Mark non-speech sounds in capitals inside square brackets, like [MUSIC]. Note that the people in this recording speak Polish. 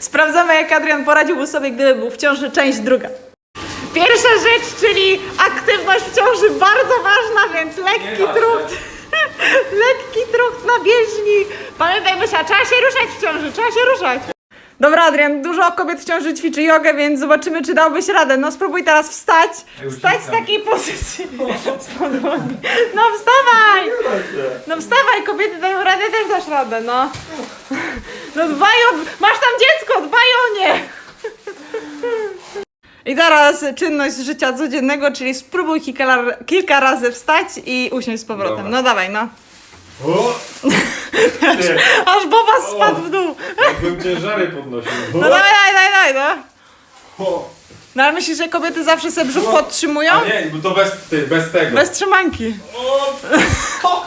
Sprawdzamy, jak Adrian poradziłby sobie, gdyby był w ciąży, część druga. Pierwsza rzecz, czyli aktywność w ciąży, bardzo ważna, więc lekki trucht. [LAUGHS] lekki trucht na bieżni. Pamiętaj, Mysia, trzeba się ruszać w ciąży, trzeba się ruszać. Dobra, Adrian, dużo kobiet w ciąży ćwiczy jogę, więc zobaczymy, czy dałbyś radę. No spróbuj teraz wstać. Wstać z takiej pozycji. Z [LAUGHS] podłogi. No wstawaj! No wstawaj, kobiety dają radę, też dasz radę, no. No dbaj o... Masz tam dziecko, dbaj o nie! I teraz czynność z życia codziennego, czyli spróbuj kilka, kilka razy wstać i usiąść z powrotem. Dobra. No dawaj, no. O! Ty, [LAUGHS] Aż Boba spadł w dół. jakbym ciężary podnosił. No dawaj, dawaj, dawaj, dawaj, no. O! No ale myślisz, że kobiety zawsze sobie brzuch podtrzymują? A nie, bo to bez, ty, bez tego. Bez trzymanki. O!